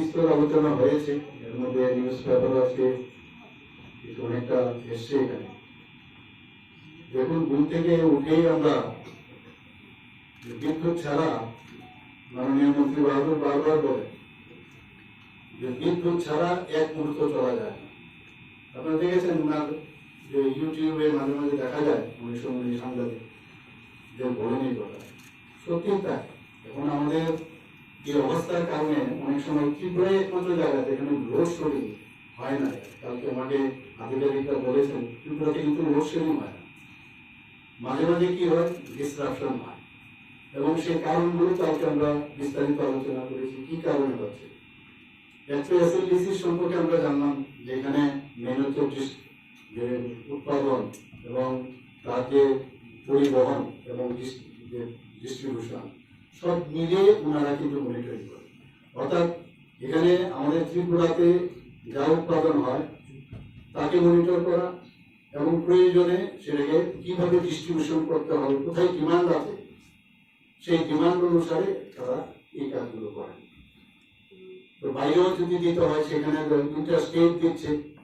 বিস্তর আলোচনা হয়েছে। এর মধ্যে নিউজ পেপার আছে, কিছু অনেকটা এসছে এখানে। দেখুন, ঘুম থেকে উঠেই আমরা বিদ্যুৎ ছাড়া মাননীয় মন্ত্রী বারবার বলেন যে বিদ্যুৎ ছাড়া এক মুহূর্ত চলা যায় আপনারা দেখেছেন ওনার যে ইউটিউবে মাঝে মাঝে দেখা যায়, অনেক সময় উনি সাংবাদিক যে বলেন কথা। সত্যি তাই। এখন আমাদের এই অবস্থার কারণে অনেক সময় ত্রিপুরাই একমাত্র জায়গা যেখানে লোড শেডিং হয় না। কালকে আমাকে আধিকারিকরা বলেছেন ত্রিপুরাতে কিন্তু লোড শেডিং হয় না। মাঝে মাঝে কি হয়? ডিসরাপশন হয়। এবং সেই কারণগুলো কালকে আমরা বিস্তারিত আলোচনা করেছি। কি কারণে হচ্ছে? একটা এসএলডিসি সম্পর্কে আমরা জানলাম যে এখানে মেন যে উৎপাদন এবং তার যে পরিবহন এবং ডিস্ট্রিবিউশন সব মিলিয়ে ওনারা কিন্তু মনিটরিং করে। অর্থাৎ এখানে আমাদের ত্রিপুরাতে যা উৎপাদন হয়, তাকে মনিটর করা এবং প্রয়োজনে সেটাকে কীভাবে ডিস্ট্রিবিউশন করতে হবে, কোথায় ডিমান্ড আছে, সেই ডিমান্ড অনুসারে তারা এই কাজগুলো করে। তো বাইরেও যদি দিতে হয়, সেখানে ইন্টারস্টেট দিচ্ছে,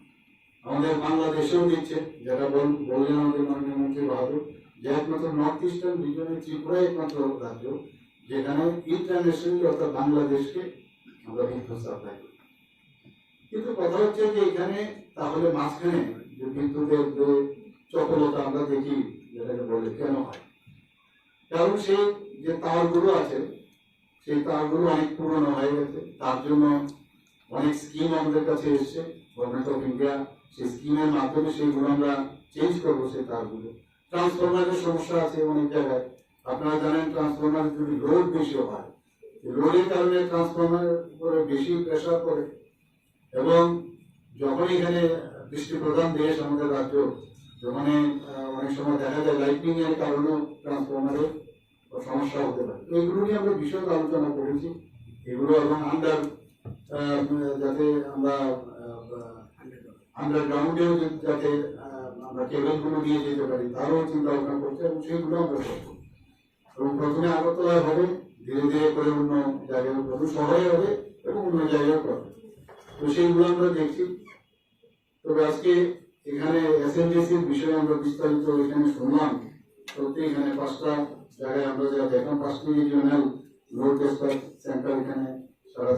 আমাদের বাংলাদেশেও দিচ্ছে যারা বল- বললেন আমাদের মাননীয় মন্ত্রী বাহাদুর, যে একমাত্র নর্থ ইস্টার্ন রিজনে ত্রিপুরা একমাত্র রাজ্য। যেখানে ইন্টারন্যাশনালি অর্থাৎ বাংলাদেশকে আমরা বিদ্যুৎ সাপ্লাই করি। কিন্তু কথা হচ্ছে যে এখানে তাহলে মাঝখানে যে বিদ্যুতের যে চপলতা আমরা দেখি, যেটাকে বলে কেন হয়? কারণ সেই যে তারগুলো আছে, সেই তারগুলো অনেক পুরনো হয়ে গেছে। তার জন্য অনেক স্কিম আমাদের কাছে এসছে। গভর্নমেন্ট অফ ইন্ডিয়া সেই স্কিমের মাধ্যমে সেইগুলো আমরা চেঞ্জ করব, সেই তারগুলো। ট্রান্সফরমারের সমস্যা আছে অনেক জায়গায়। আপনারা জানেন ট্রান্সফরমার যদি লোড বেশি হয় লোডের কারণে ট্রান্সফরমার উপরে বেশি প্রেশার পড়ে। এবং যখন এখানে বৃষ্টি প্রধান দেশ আমাদের রাজ্য যেখানে অনেক সময় দেখা যায় লাইটিং এর কারণেও ট্রান্সফরমারের সমস্যা হতে পারে। তো এগুলো নিয়ে আমরা বিশদ আলোচনা করেছি। এগুলো এবং আন্ডার যাতে আমরা আন্ডারগ্রাউন্ডেও যাতে আমরা কেবলগুলো দিয়ে যেতে পারি, তারও চিন্তা ভাবনা করছে এবং সেগুলো আমরা এবং প্রথমে আগরতলায় হবে, ধীরে ধীরে করে অন্য জায়গায় প্রথম শহরে হবে এবং অন্য জায়গায় করবে। তো সেইগুলো আমরা দেখছি। তবে আজকে এখানে এসএনডিসির বিষয়ে আমরা বিস্তারিত এখানে শুনলাম। সত্যি এখানে পাঁচটা জায়গায় আমরা যা দেখলাম, পাঁচটি রিজিওনাল লোড ডিসপ্যাচ সেন্টার এখানে সারা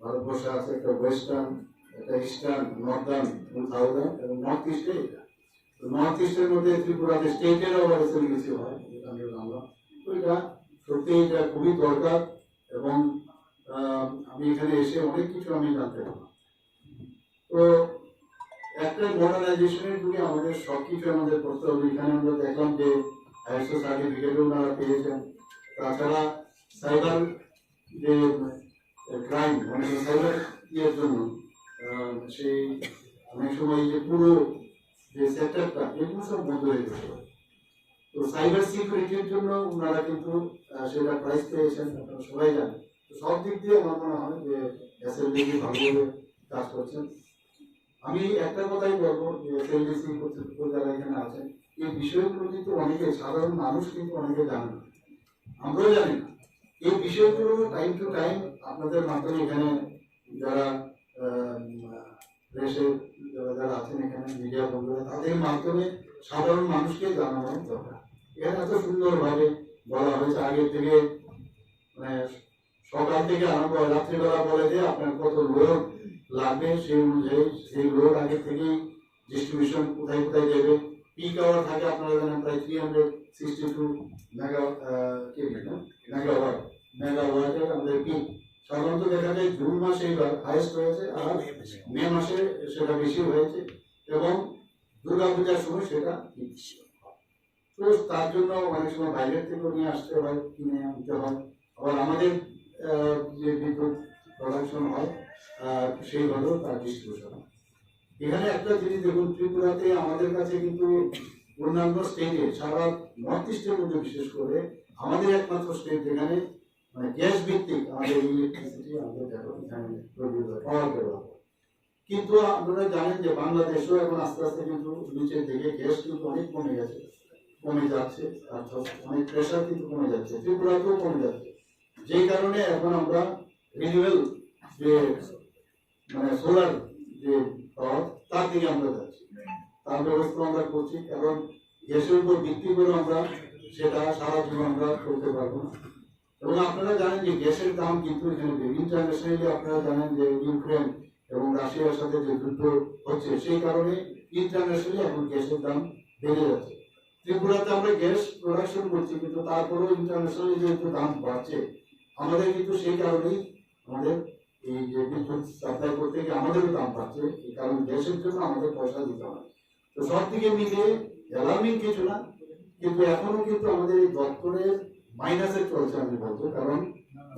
ভারতবর্ষে আছে। একটা ওয়েস্টার্ন একটা ইস্টার্ন নর্দার্ন এবং সাউদার্ন এবং নর্থ ইস্টে নর্থ ইস্টের মধ্যে ত্রিপুরাতে স্টেটের আবার এসএনডিসি হয় যেটা আমরা জানলাম তো এটা সত্যি এটা খুবই দরকার এবং আমি এখানে এসে অনেক কিছু আমি জানতে পারলাম। তো একটা মডার্নাইজেশনের যুগে আমাদের সবকিছু আমাদের করতে হবে। এখানে আমরা দেখলাম যে আইএসও সার্টিফিকেটও ওনারা পেয়েছেন। তাছাড়া সাইবার যে ক্রাইম মানে সাইবার ইয়ের জন্য সেই অনেক সময় যে পুরো যে সেক্টরটা এগুলো সব বন্ধ হয়ে গেছে। তো সাইবার সিকিউরিটির জন্য ওনারা কিন্তু সেটা প্রাইজ পেয়েছেন আপনারা সবাই জানেন। তো সব দিক দিয়ে আমার মনে হয় যে এসএলডিজি ভালোভাবে কাজ করছেন। আমি একটা কথাই বলব যে এসএলডিসি কর্তৃপক্ষ যারা এখানে আছেন। এই বিষয়গুলো কিন্তু অনেকে, সাধারণ মানুষ কিন্তু অনেকে জানে না। আমরাও জানি না। এই বিষয়গুলো টাইম টু টাইম আপনাদের মাধ্যমে এখানে যারা প্রেসের যারা আছেন এখানে, মিডিয়া বন্ধুরা, তাদের মাধ্যমে সাধারণ মানুষকে জানানো দরকার। এত সুন্দরভাবে বলা হয়েছে আগে থেকে মানে সকাল থেকে আরম্ভ রাত্রিবেলা বলে যে আপনার কত লোড লাগবে, সেই অনুযায়ী সেই লোড আগে থেকেই ডিস্ট্রিবিউশন কোথায় কোথায় দেবে পিক আওয়ার থাকে আপনারা জানেন প্রায় three hundred sixty two mega megawatt মেগাওয়াটের আমাদের পিক সাধারণত দেখা যায় জুন মাসে এবার হাইয়েস্ট হয়েছে আর মে মাসে সেটা বেশি হয়েছে এবং দুর্গাপূজার সময় সেটা তো তার জন্য অনেক সময় বাইরের থেকেও নিয়ে আসতে হয়, কিনে আনতে হয়। আবার আমাদের যে বিদ্যুৎ প্রোডাকশন হয় সেইভাবেও তার ডিস্ট্রিবিউশন এখানে একটা জিনিস দেখুন, ত্রিপুরাতে আমাদের কাছে কিন্তু অন্যান্য স্টেটে সারা নর্থ ইস্টের মধ্যে বিশেষ করে আমাদের একমাত্র স্টেট যেখানে মানে গ্যাস ভিত্তিক আমাদের ইলেকট্রিসিটি আমাদের পাওয়ার দেওয়া কিন্তু আপনারা জানেন যে বাংলাদেশও এখন আস্তে আস্তে কিন্তু নিচের দিকে গ্যাস কিন্তু অনেক কমে গেছে কমে যাচ্ছে অর্থাৎ অনেক প্রেশার কিন্তু কমে যাচ্ছে ত্রিপুরাতেও কমে যাচ্ছে। যেই কারণে এখন আমরা রিনিউয়েল যে মানে সোলার যে পাওয়ার তার দিকে আমরা যাচ্ছি। তার ব্যবস্থা আমরা করছি কারণ গ্যাসের উপর ভিত্তি করে আমরা সেটা সারা জীবন আমরা করতে পারব। না এবং আপনারা জানেন যে গ্যাসের দাম কিন্তু এখানে ইন্টারন্যাশনালি আপনারা জানেন যে ইউক্রেন এবং রাশিয়ার সাথে যে যুদ্ধ হচ্ছে, সেই কারণে ইন্টারন্যাশনালি এখন গ্যাসের দাম বেড়ে যাচ্ছে। ত্রিপুরাতে আমরা গ্যাস প্রোডাকশন করছি, কিন্তু তারপরেও ইন্টারন্যাশনালি যেহেতু দাম বাড়ছে, আমাদের কিন্তু সেই কারণেই আমাদের এই যে বিদ্যুৎ সাপ্লাই করতে গিয়ে আমাদেরও দাম বাড়ছে, এই কারণ গ্যাসের জন্য আমাদের পয়সা দিতে হয়। তো সব দিকে মিলিয়ে অ্যালার্মিং কিছু না, কিন্তু এখনও কিন্তু আমাদের এই দপ্তরের মাইনাসে চলছে আমি বলব, কারণ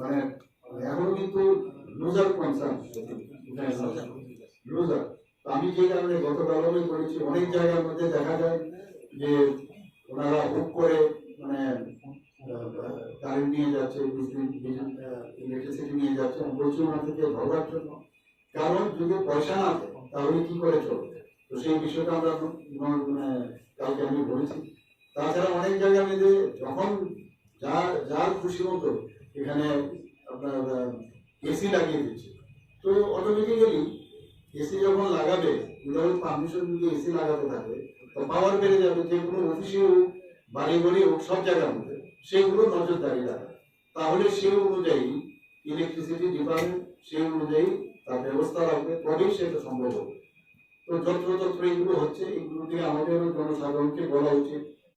মানে এখনও কিন্তু লুজার কনসার্ন লুজার আমি যে কারণে গতকাল আমি করেছি, অনেক জায়গার মধ্যে দেখা যায় যে ওনারা বুক করে মানে কারেন্ট নিয়ে যাচ্ছে ইলেকট্রিসিটি নিয়ে যাচ্ছে, আমি বলছি ওনার থেকে ধরবার জন্য। কারণ যদি পয়সা না তাহলে কি করে চলবে? তো সেই বিষয়টা আমরা মানে কালকে আমি বলেছি। তাছাড়া অনেক জায়গার মধ্যে যখন যার যার খুশি মতো এখানে আপনার এসি লাগিয়ে দিচ্ছে। তো অটোমেটিক্যালি এসি যখন লাগাবে উইদাউট পারমিশন যদি এসি লাগাতে থাকে, তো পাওয়ার বেড়ে যাবে, যে কোনো অফিসে হোক বাড়ি বাড়ি হোক, সব জায়গার মধ্যে সেগুলো নজরদারি রাখে। তাহলে সেই অনুযায়ী ইলেকট্রিসিটি ডিপার্টমেন্ট সেই অনুযায়ী তার ব্যবস্থা রাখবে, তবেই সেটা সম্ভব হবে। তো যত্রতত্র এগুলো হচ্ছে, এগুলো থেকে আমাদের জনসাধারণকে বলা উচিত।